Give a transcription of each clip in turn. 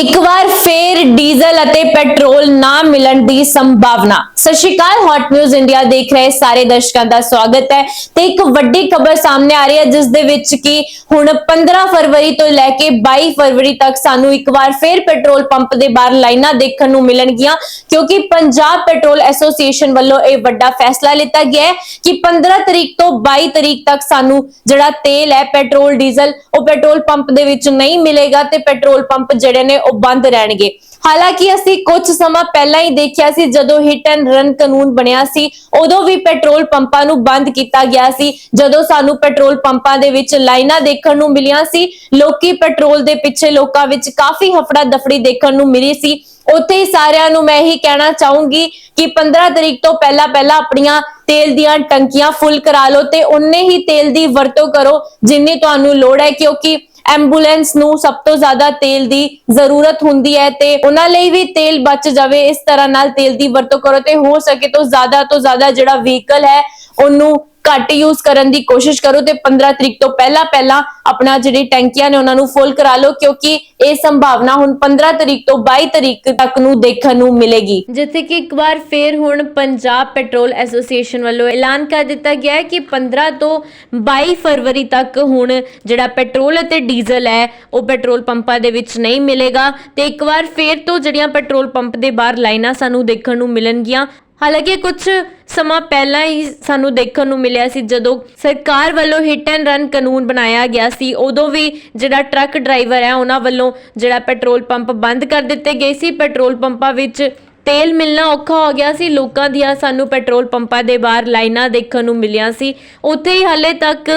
ਇੱਕ ਵਾਰ ਫੇਰ ਡੀਜ਼ਲ ਅਤੇ ਪੈਟਰੋਲ ਨਾ ਮਿਲਣ ਦੀ ਸੰਭਾਵਨਾ। ਸਤਿ ਸ਼੍ਰੀ ਅਕਾਲ ਹੌਟ ਨਿਊਜ਼ ਇੰਡੀਆ ਦੇਖ ਰਹੇ ਸਾਰੇ ਦਰਸ਼ਕਾਂ ਦਾ ਸਵਾਗਤ ਹੈ ਤੇ ਇੱਕ ਵੱਡੀ ਖਬਰ ਸਾਹਮਣੇ ਆ ਰਹੀ ਹੈ, ਜਿਸ ਦੇ ਵਿੱਚ ਕਿ ਹੁਣ 15 ਫਰਵਰੀ ਤੋਂ ਲੈ ਕੇ 22 ਫਰਵਰੀ ਤੱਕ ਸਾਨੂੰ ਇੱਕ ਵਾਰ ਫੇਰ ਪੈਟਰੋਲ ਪੰਪ ਦੇ ਬਾਹਰ ਲਾਈਨਾਂ ਦੇਖਣ ਨੂੰ ਮਿਲਣਗੀਆਂ, ਕਿਉਂਕਿ ਪੰਜਾਬ ਪੈਟਰੋਲ ਐਸੋਸੀਏਸ਼ਨ ਵੱਲੋਂ ਇਹ ਵੱਡਾ ਫੈਸਲਾ ਲਿੱਤਾ ਗਿਆ ਹੈ ਕਿ 15 ਤਰੀਕ ਤੋਂ 22 ਤਰੀਕ ਤੱਕ ਸਾਨੂੰ ਜਿਹੜਾ ਤੇਲ ਹੈ, ਪੈਟਰੋਲ, ਡੀਜ਼ਲ, ਉਹ ਪੈਟਰੋਲ ਪੰਪ ਦੇ ਵਿੱਚ ਨਹੀਂ ਮਿਲੇਗਾ ਤੇ ਪੈਟਰੋਲ ਪੰਪ ਜਿਹੜੇ ਨੇ ਉਹ ਬੰਦ ਰਹਿਣਗੇ। ਹਾਲਾਂਕਿ ਅਸੀਂ ਕੁਝ ਸਮਾਂ ਪਹਿਲਾਂ ਹੀ ਦੇਖਿਆ ਸੀ, ਜਦੋਂ ਹਿੱਟ ਐਂਡ ਰਨ ਕਾਨੂੰਨ ਬਣਿਆ ਸੀ, ਉਦੋਂ ਵੀ ਪੈਟਰੋਲ ਪੰਪਾਂ ਨੂੰ ਬੰਦ ਕੀਤਾ ਗਿਆ ਸੀ। ਜਦੋਂ ਸਾਨੂੰ ਪੈਟਰੋਲ ਪੰਪਾਂ ਦੇ ਵਿੱਚ ਲਾਈਨਾਂ ਦੇਖਣ ਨੂੰ ਮਿਲੀਆਂ ਸੀ, ਲੋਕੀ ਪੈਟਰੋਲ ਦੇ ਪਿੱਛੇ ਲੋਕਾਂ ਵਿੱਚ ਕਾਫੀ ਹਫੜਾ ਦਫੜੀ ਦੇਖਣ ਨੂੰ ਮਿਲੀ ਸੀ। ਉੱਥੇ ਹੀ ਸਾਰਿਆਂ ਨੂੰ ਮੈਂ ਇਹੀ ਕਹਿਣਾ ਚਾਹੂੰਗੀ ਕਿ 15 ਤਰੀਕ ਤੋਂ ਪਹਿਲਾਂ ਪਹਿਲਾਂ ਆਪਣੀਆਂ ਤੇਲ ਦੀਆਂ ਟੰਕੀਆਂ ਫੁੱਲ ਕਰਾ ਲਓ ਤੇ ਉਨੇ ਹੀ ਤੇਲ ਦੀ ਵਰਤੋਂ ਕਰੋ, ਜਿੰਨੀ ਤੁਹਾਨੂੰ ਲੋੜ ਹੈ, ਕਿਉਂਕਿ ਐਂਬੂਲੈਂਸ ਨੂੰ ਸਭ ਤੋਂ ਜ਼ਿਆਦਾ ਤੇਲ ਦੀ ਜ਼ਰੂਰਤ ਹੁੰਦੀ ਹੈ ਤੇ ਉਹਨਾਂ ਲਈ ਵੀ ਤੇਲ ਬਚ ਜਾਵੇ, ਇਸ ਤਰ੍ਹਾਂ ਨਾਲ ਤੇਲ ਦੀ ਵਰਤੋਂ ਕਰੋ ਤੇ ਹੋ ਸਕੇ ਤੋਂ ਜ਼ਿਆਦਾ ਤੋਂ ਜ਼ਿਆਦਾ ਜਿਹੜਾ ਵਹੀਕਲ ਹੈ, ਉਹਨੂੰ ਘੱਟ ਯੂਜ਼ ਕਰਨ ਦੀ ਕੋਸ਼ਿਸ਼ ਕਰੋ ਤੇ 15 ਤਰੀਕ ਤੋਂ ਪਹਿਲਾਂ ਪਹਿਲਾਂ ਆਪਣਾ ਜਿਹੜੀ ਟੈਂਕੀਆਂ ਨੇ ਉਹਨਾਂ ਨੂੰ ਫੁੱਲ ਕਰਾ ਲਓ, ਕਿਉਂਕਿ ਇਹ ਸੰਭਾਵਨਾ ਹੁਣ 15 ਤਰੀਕ ਤੋਂ 22 ਤਰੀਕ ਤੱਕ ਨੂੰ ਦੇਖਣ ਨੂੰ ਮਿਲੇਗੀ। ਜਿੱਥੇ ਕਿ ਇੱਕ ਵਾਰ ਫੇਰ ਹੁਣ ਪੰਜਾਬ ਪੈਟਰੋਲ ਐਸੋਸੀਏਸ਼ਨ ਵੱਲੋਂ ਐਲਾਨ ਕਰ ਦਿੱਤਾ ਗਿਆ ਹੈ ਕਿ 15 ਤੋਂ 22 ਫਰਵਰੀ ਤੱਕ ਹੁਣ ਜਿਹੜਾ ਪੈਟਰੋਲ ਅਤੇ ਡੀਜ਼ਲ ਹੈ, ਉਹ ਪੈਟਰੋਲ ਪੰਪਾਂ ਦੇ ਵਿੱਚ ਨਹੀਂ ਮਿਲੇਗਾ। ਤੇ ਇੱਕ ਵਾਰ ਫੇਰ ਤੋਂ ਜਿਹੜੀਆਂ ਪੈਟਰੋਲ ਪੰਪ ਦੇ ਬਾਹਰ ਲਾਈਨਾਂ ਸਾਨੂੰ ਦੇਖਣ ਨੂੰ ਮਿਲਣਗੀਆਂ। ਹਾਲਾਂਕਿ ਕੁਝ ਸਮਾਂ ਪਹਿਲਾਂ ਹੀ ਸਾਨੂੰ ਦੇਖਣ ਨੂੰ ਮਿਲਿਆ ਸੀ, ਜਦੋਂ ਸਰਕਾਰ ਵੱਲੋਂ ਹਿੱਟ ਐਂਡ ਰਨ ਕਾਨੂੰਨ ਬਣਾਇਆ ਗਿਆ ਸੀ, ਉਦੋਂ ਵੀ ਜਿਹੜਾ ਟਰੱਕ ਡਰਾਈਵਰ ਹੈ, ਉਹਨਾਂ ਵੱਲੋਂ ਜਿਹੜਾ ਪੈਟਰੋਲ ਪੰਪ ਬੰਦ ਕਰ ਦਿੱਤੇ ਗਏ ਸੀ। ਪੈਟਰੋਲ ਪੰਪਾਂ ਵਿੱਚ ਤੇਲ ਮਿਲਣਾ ਔਖਾ ਹੋ ਗਿਆ ਸੀ। ਲੋਕਾਂ ਦੀਆਂ ਸਾਨੂੰ ਪੈਟਰੋਲ ਪੰਪਾਂ ਦੇ ਬਾਹਰ ਲਾਈਨਾਂ ਦੇਖਣ ਨੂੰ ਮਿਲੀਆਂ ਸੀ। ਉੱਥੇ ਹੀ ਹਾਲੇ ਤੱਕ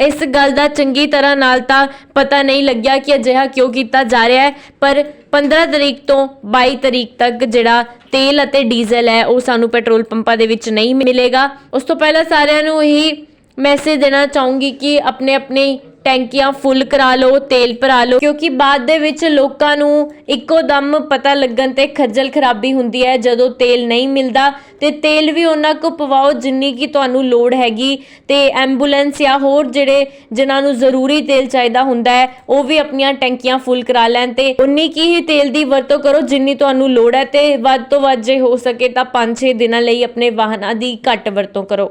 ਇਸ ਗੱਲ ਦਾ ਚੰਗੀ ਤਰ੍ਹਾਂ ਨਾਲ ਤਾਂ ਪਤਾ ਨਹੀਂ ਲੱਗਿਆ ਕਿ ਅਜਿਹਾ ਕਿਉਂ ਕੀਤਾ ਜਾ ਰਿਹਾ ਹੈ, ਪਰ 15 ਤਰੀਕ ਤੋਂ 22 ਤਰੀਕ ਤੱਕ ਜਿਹੜਾ ਤੇਲ ਅਤੇ ਡੀਜ਼ਲ ਹੈ, ਉਹ ਸਾਨੂੰ ਪੈਟਰੋਲ ਪੰਪਾਂ ਦੇ ਵਿੱਚ ਨਹੀਂ ਮਿਲੇਗਾ। ਉਸ ਤੋਂ ਪਹਿਲਾਂ ਸਾਰਿਆਂ ਨੂੰ ਇਹੀ ਮੈਸੇਜ ਦੇਣਾ ਚਾਹੂੰਗੀ ਕਿ ਆਪਣੇ ਆਪਣੇ ਟੈਂਕੀਆਂ ਫੁੱਲ ਕਰਾ ਲਓ, ਤੇਲ ਭਰਾ ਲਓ, ਕਿਉਂਕਿ ਬਾਅਦ ਦੇ ਵਿੱਚ ਲੋਕਾਂ ਨੂੰ ਇੱਕੋ ਦਮ ਪਤਾ ਲੱਗਣ ਤੇ ਖੱਜਲ ਖਰਾਬੀ ਹੁੰਦੀ ਹੈ ਜਦੋਂ ਤੇਲ ਨਹੀਂ ਮਿਲਦਾ। ਤੇ ਤੇਲ ਵੀ ਉਹਨਾਂ ਕੋ ਪਵਾਓ ਜਿੰਨੀ ਕੀ ਤੁਹਾਨੂੰ ਲੋੜ ਹੈਗੀ। ਤੇ ਐਂਬੂਲੈਂਸ ਜਾਂ ਹੋਰ ਜਿਹੜੇ ਜਿਨ੍ਹਾਂ ਨੂੰ ਜ਼ਰੂਰੀ ਤੇਲ ਚਾਹੀਦਾ ਹੁੰਦਾ ਹੈ, ਉਹ ਵੀ ਆਪਣੀਆਂ ਟੈਂਕੀਆਂ ਫੁੱਲ ਕਰਾ ਲੈਣ ਤੇ ਉਨੀ ਕੀ ਹੀ ਤੇਲ ਦੀ ਵਰਤੋਂ ਕਰੋ ਜਿੰਨੀ ਤੁਹਾਨੂੰ ਲੋੜ ਹੈ ਤੇ ਵੱਧ ਤੋਂ ਵੱਧ ਜੇ ਹੋ ਸਕੇ ਤਾਂ 5-6 ਦਿਨਾਂ ਲਈ ਆਪਣੇ ਵਾਹਨਾਂ ਦੀ ਘੱਟ ਵਰਤੋਂ ਕਰੋ।